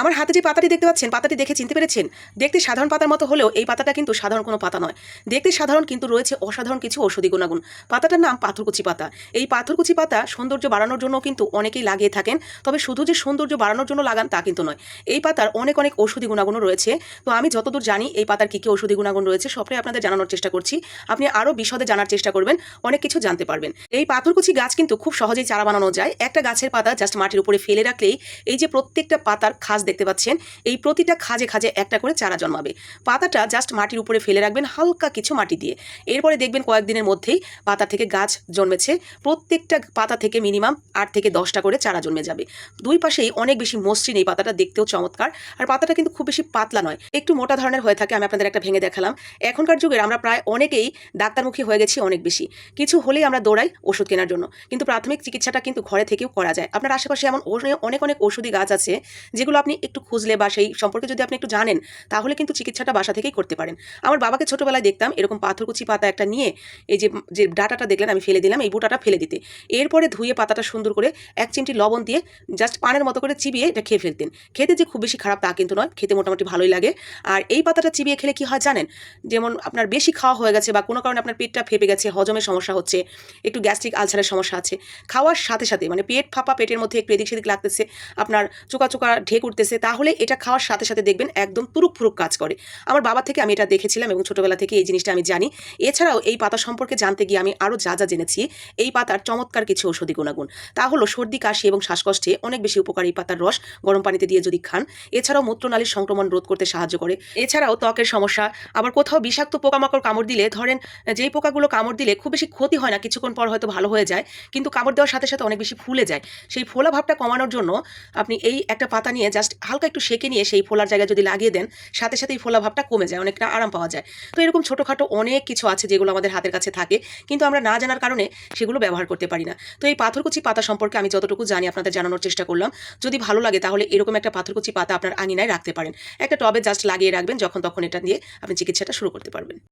আমার হাতে যে পাতাটি দেখতে পাচ্ছেন, পাতাটি দেখে চিনতে পেরেছেন? দেখতে সাধারণ পাতার মতো হলেও এই পাতাটা কিন্তু সাধারণ কোনো পাতা নয়। দেখতে সাধারণ কিন্তু রয়েছে অসাধারণ কিছু ঔষধি গুণাগুণ। পাতাটার নাম পাথরকুচি পাতা। এই পাথরকুচি পাতা সৌন্দর্য বাড়ানোর জন্য কিন্তু অনেকেই লাগিয়ে থাকেন, তবে শুধু যে সৌন্দর্য বাড়ানোর জন্য লাগান তা কিন্তু নয়। এই পাতার অনেক অনেক ঔষধি গুণাগুণও রয়েছে। তো আমি যতদূর জানি এই পাতার কী কী ঔষধি গুণাগুণ রয়েছে, সবটাই আপনাদের জানানোর চেষ্টা করছি। আপনি আরও বিশদে জানার চেষ্টা করবেন, অনেক কিছু জানতে পারবেন। এই পাথরকুচি গাছ কিন্তু খুব সহজেই চারা বানানো যায়। একটা গাছের পাতা জাস্ট মাটির উপরে ফেলে রাখলেই এই যে প্রত্যেকটা পাতার খাজ দেখতে পাচ্ছেন, এই প্রতিটা খাজে খাজে একটা করে চারা জন্মাবে। পাতাটা জাস্ট মাটির উপরে ফেলে রাখবেন হালকা কিছু মাটি দিয়ে। এরপরে দেখবেন কয়েকদিনের মধ্যেই পাতা থেকে গাছ জন্মেছে। প্রত্যেকটা পাতা থেকে মিনিমাম আট থেকে দশটা করে চারা জন্মে যাবে। দুই পাশেই অনেক বেশি মসৃণ এই পাতাটা দেখতেও চমৎকার। আর পাতাটা কিন্তু খুব বেশি পাতলা নয়, একটু মোটা ধরনের হয়ে থাকে, আমি আপনাদের একটা ভেঙে দেখালাম। এখনকার যুগের আমরা প্রায় অনেকেই ডাক্তারমুখী হয়ে গেছি অনেক বেশি। কিছু হলেই আমরা দৌড়াই ওষুধ কেনার জন্য। কিন্তু প্রাথমিক চিকিৎসাটা কিন্তু ঘরে থেকেও করা যায়। আপনার আশেপাশে এমন অনে- অনেক অনেক ওষুধি গাছ আছে, যেগুলো আপনি একটু খুঁজলে বা সেই সম্পর্কে যদি আপনি একটু জানেন, তাহলে কিন্তু চিকিৎসাটা বাসা থেকেই করতে পারেন। আমার বাবাকে ছোটোবেলায় দেখতাম এরকম পাথরকুচি পাতা একটা নিয়ে, এই যে যে ডাটাটা দেখলেন, আমি ফেলে দিলাম, এই বুটাটা ফেলে দিতে। এরপরে ধুয়ে পাতাটা সুন্দর করে এক চিমটি লবণ দিয়ে জাস্ট পানের মতো করে চিবিয়ে এটা খেয়ে ফেলতেন। খেতে যে খুব বেশি খারাপ তা কিন্তু নয়, খেতে মোটামুটি ভালোই লাগে। আর এই পাতাটা চিবিয়ে খেলে কি হয় জানেন, যেমন আপনার বেশি খাওয়া হয়ে গেছে বা কোনো কারণে আপনার পেটটা ফেপে গেছে হজমের সমস্যা হচ্ছে, একটু গ্যাস্ট্রিক আলসারের সমস্যা আছে, খাওয়ার সাথে সাথে মানে পেট ফাঁপা পেটের মধ্যে একটু এদিক সেদিক লাগতেছে, আপনার চোকা চোকা ঢেক উঠতেছে তাহলে এটা খাওয়ার সাথে সাথে দেখবেন একদম তুরুক ফুরুক কাজ করে। আমার বাবা থেকে আমি এটা দেখেছিলাম এবং ছোটোবেলা থেকে এই জিনিসটা আমি জানি। এছাড়াও এই পাতা সম্পর্কে জানতে গিয়ে আমি আরও যা যা জেনেছি, এই পাতার চমৎকার কিছু ঔষধি গুণাগুণ। তা হলো সর্দি, কাশি এবং শ্বাসকষ্টে অনেক বেশি উপকারী এই পাতার রস গরম পানিতে দিয়ে যদি খান। এছাড়াও মূত্রনালীর সংক্রমণ রোধ করতে সাহায্য করে। এছাড়াও ত্বকের সমস্যা, আবার কোথাও বিষাক্ত পোকামাকড় কামড় দিলে ধরেন, যেই পোকাগুলো কামড় দিলে খুব বেশি ক্ষতি হয় না, কিছুক্ষণ পর হয়তো ভালো হয়ে যায়, কিন্তু কামড় দেওয়ার সাথে সাথে অনেক বেশি ফুলে যায়। সেই ফোলা ভাবটা কমানোর জন্য আপনি এই একটা পাতা নিয়ে জাস্ট হালকা একটু সেকে নিয়ে সেই ফোলার জায়গায় যদি লাগিয়ে দেন, সাথে সাথে এই ফোলা ভাবটা কমে যায়, অনেকটা আরাম পাওয়া যায়। তো এরকম ছোটোখাটো অনেক কিছু আছে যেগুলো আমাদের হাতের কাছে থাকে, কিন্তু আমরা না জানার কারণে সেগুলো ব্যবহার করতে পারি না। তো এই পাথরকুচি পাতা সম্পর্কে আমি যতটুকু জানি আপনাদের জানানোর চেষ্টা করলাম। যদি ভালো লাগে তাহলে এরকম একটা পাথরকুচি পাতা আপনার আঙিনায় রাখতে পারেন। একটা টবে জাস্ট লাগিয়ে রাখবেন, যখন তখন এটা দিয়ে আপনি চিকিৎসাটা শুরু করতে পারবেন।